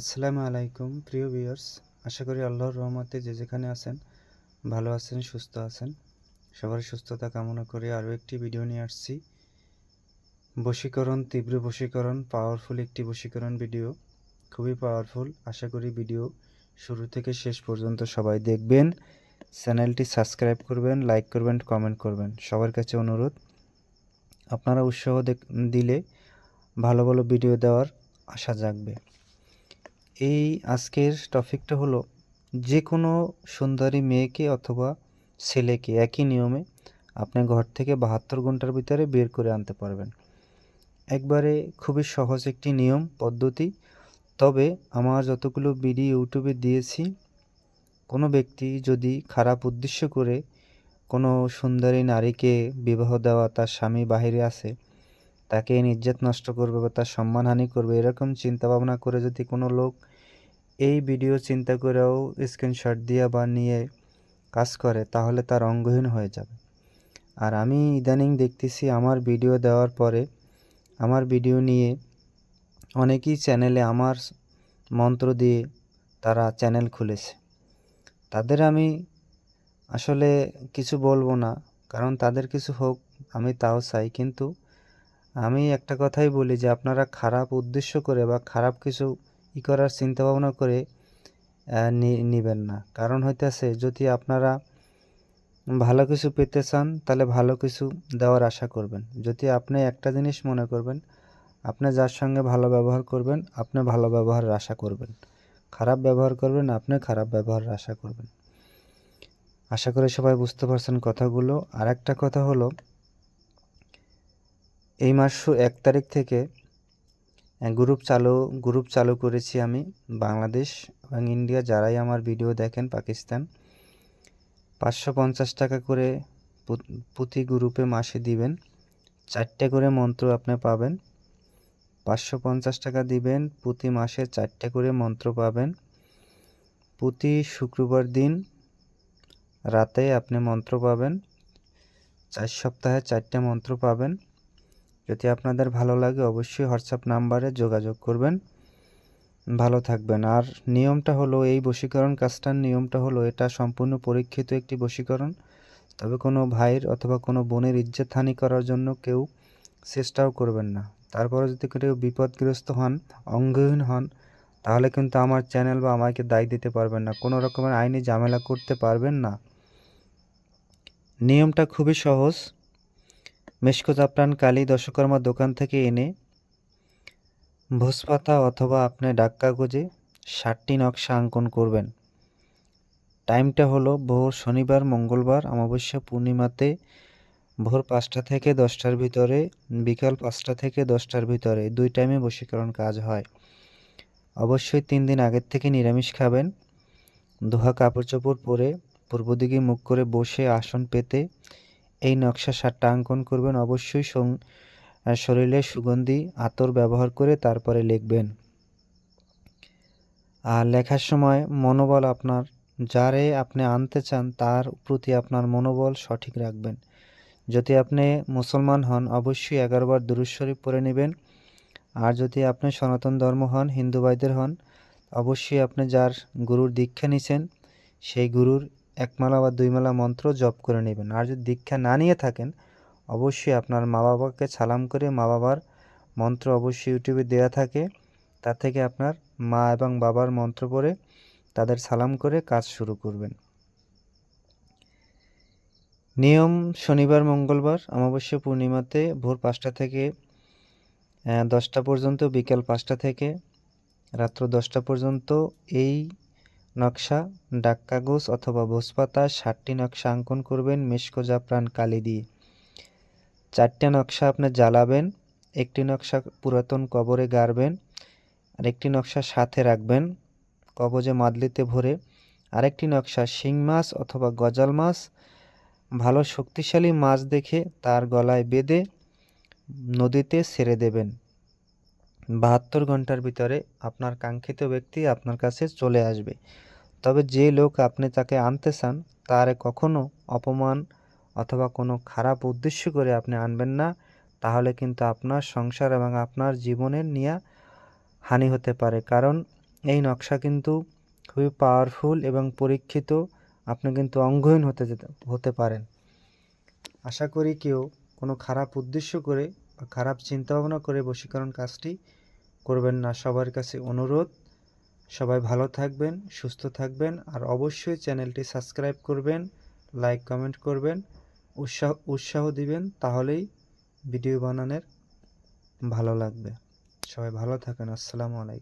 আসসালামু আলাইকুম, প্রিয় ভিউয়ার্স। আশা করি আল্লাহর রহমতে যে যেখানে আছেন, ভালো আছেন, সুস্থ আছেন। সবার সুস্থতা কামনা করে আরও একটি ভিডিও নিয়ে আসছি। বশীকরণ, তীব্র বশীকরণ পাওয়ারফুল একটি বশীকরণ ভিডিও। খুবই পাওয়ারফুল আশা করি ভিডিও শুরু থেকে শেষ পর্যন্ত সবাই দেখবেন। চ্যানেলটি সাবস্ক্রাইব করবেন লাইক করবেন কমেন্ট করবেন। সবার কাছে অনুরোধ, আপনারা উৎসাহ দিলে ভালো ভালো ভিডিও দেওয়ার আশা জাগবে। এই আজকের টপিকটা হলো যে কোনো সুন্দরী মেয়েকে অথবা ছেলেকে একই নিয়মে আপনি ঘর থেকে বাহাত্তর ঘণ্টার ভিতরে বের করে আনতে পারবেন। একবারে খুবই সহজ একটি নিয়ম, পদ্ধতি। তবে আমার যতগুলো ভিডিও ইউটিউবে দিয়েছি, কোনো ব্যক্তি যদি খারাপ উদ্দেশ্য করে কোনো সুন্দরী নারীকে বিবাহ দেওয়া তার স্বামী বাহিরে আছে তাকে নির্যাত নষ্ট করবে বা তার সম্মানহানি করবে, এরকম চিন্তা ভাবনা করে যদি কোনো লোক এই ভিডিও চিন্তা করেও স্ক্রিনশট দিয়ে বা নিয়ে কাজ করে, তাহলে তার অঙ্গহীন হয়ে যাবে। আর আমি ইদানিং দেখতেছি আমার ভিডিও দেওয়ার পরে, আমার ভিডিও নিয়ে অনেকেই চ্যানেলে আমার মন্ত্র দিয়ে তারা চ্যানেল খুলেছে। তাদের আমি আসলে কিছু বলব না, কারণ তাদের কিছু হোক, আমি তাও চাই। কিন্তু আমি একটা কথাই বলি যে, আপনারা খারাপ উদ্দেশ্য করে বা খারাপ কিছু ই করার চিন্তা ভাবনা করে নিবেন না। কারণ হইতেছে, যদি আপনারা ভালো কিছু পেতে চান, তাহলে ভালো কিছু দেওয়ার আশা করবেন। যদি আপনি একটা জিনিস মনে করবেন, আপনি যার সঙ্গে ভালো ব্যবহার করবেন, আপনি ভালো ব্যবহারের আশা করবেন। খারাপ ব্যবহার করবেন, আপনি খারাপ ব্যবহারের আশা করবেন। আশা করি সবাই বুঝতে পারছেন কথাগুলো। আর একটা কথা হলো, এই মাস এক তারিখ থেকে গ্রুপ চালু গ্রুপ চালু করেছি আমি বাংলাদেশ এবং ইন্ডিয়া যারাই আমার ভিডিও দেখেন, পাকিস্তান। পাঁচশো পঞ্চাশ টাকা করে প্রতি গ্রুপে মাসে দিবেন। চারটে করে মন্ত্র আপনি পাবেন। পাঁচশো পঞ্চাশ টাকা দিবেন, প্রতি মাসে চারটে করে মন্ত্র পাবেন। প্রতি শুক্রবার দিন রাতে আপনি মন্ত্র পাবেন। চার সপ্তাহে চারটে মন্ত্র পাবেন। যদি আপনাদের ভালো লাগে অবশ্যই হোয়াটসঅ্যাপ নাম্বারে যোগাযোগ করবেন। ভালো থাকবেন। আর নিয়মটা হলো এই বশীকরণ কাজটার নিয়মটা হলো এটা সম্পূর্ণ পরীক্ষিত একটি বশীকরণ। তবে কোনো ভাইয়ের অথবা কোনো বোনের ইজ্জত হানি করার জন্য কেউ চেষ্টাও করবেন না। তারপরে যদি কেউ বিপদগ্রস্ত হন, অঙ্গহীন হন, তাহলে কিন্তু আমার চ্যানেল বা আমাকে দায় দিতে পারবেন না। কোনো রকমের আইনি ঝামেলা করতে পারবেন না। নিয়মটা খুবই সহজ। মেশকো জাফরান কালী দশকর্মা দোকান থেকে এনে ভোজপাতা অথবা আপনি ডাক কাগজে ষাটটি নকশা অঙ্কন করবেন। টাইমটা হলো ভোর শনিবার, মঙ্গলবার, অমাবস্যা, পূর্ণিমাতে ভোর পাঁচটা থেকে দশটার ভিতরে, বিকাল পাঁচটা থেকে দশটার ভিতরে দুই টাইমে বশীকরণ কাজ হয়। অবশ্যই তিন দিন আগের থেকে নিরামিষ খাবেন। দোহা কাপড় চোপড় পরে পূর্ব দিকে মুখ করে বসে আসন পেতে এই নকশা সাতটা অঙ্কন করবেন অবশ্যই শরীরে সুগন্ধি, আতর ব্যবহার করে তারপরে লিখবেন। আর লেখার সময় মনোবল আপনার, যারে আপনি আনতে চান তার প্রতি আপনার মনোবল সঠিক রাখবেন। যদি আপনি মুসলমান হন, অবশ্যই এগারোবার দুরূদ শরীফ পড়ে নেবেন। আর যদি আপনি সনাতন ধর্ম হন, হিন্দু ভাইদের হন, অবশ্যই আপনি যার গুরুর দীক্ষা নিছেন, সেই গুরুর একমালা বা দুইমালা মন্ত্র জপ করে নেবেন। আর যদি দীক্ষা না নিয়ে থাকেন, অবশ্যই আপনার মা বাবাকে সালাম করে মা বাবার মন্ত্র অবশ্যই ইউটিউবে দেওয়া থাকে। তার থেকে আপনার মা এবং বাবার মন্ত্র পড়ে তাদের সালাম করে কাজ শুরু করবেন। নিয়ম শনিবার, মঙ্গলবার, অমাবস্যা পূর্ণিমাতে ভোর পাঁচটা থেকে দশটা পর্যন্ত, বিকেল পাঁচটা থেকে, রাত্র দশটা পর্যন্ত এই নকশা ডাক কাগজ অথবা ভোজপাতা ষাটটি নকশা অঙ্কন করবেন, মেশকো জাফরান কালি দিয়ে। চারটে নকশা আপনি জ্বালাবেন, একটি নকশা পুরাতন কবরে গাড়বেন আর একটি নকশা সাথে রাখবেন, কবজে মাদলিতে ভরে। আরেকটি নকশা শিং মাছ অথবা গজাল মাছ, ভালো শক্তিশালী মাছ দেখে তার গলায় বেঁধে নদীতে ছেড়ে দেবেন। বাহাত্তর ঘণ্টার ভিতরে আপনার কাঙ্ক্ষিত ব্যক্তি আপনার কাছে চলে আসবে। তবে যে লোক আপনি তাকে আনতে চান, তার কখনো অপমান অথবা কোনো খারাপ উদ্দেশ্য করে আপনি আনবেন না, তাহলে কিন্তু আপনার সংসার এবং আপনার জীবনের নিয়ে হানি হতে পারে। কারণ এই নকশা কিন্তু খুবই পাওয়ারফুল এবং পরীক্ষিত, আপনি কিন্তু অঙ্গহীন হতে হতে পারেন। আশা করি কেউ কোনো খারাপ উদ্দেশ্য করে বা খারাপ চিন্তাভাবনা করে বশীকরণ কাজটি করবেন না। সবার কাছে অনুরোধ সবাই ভালো থাকবেন, সুস্থ থাকবেন আর অবশ্যই চ্যানেলটি সাবস্ক্রাইব করবেন, লাইক, কমেন্ট করবেন, উৎসাহ উৎসাহ দিবেন তাহলেই ভিডিও বানানোর ভালো লাগবে। সবাই ভালো থাকেন, আসসালামু আলাইকুম।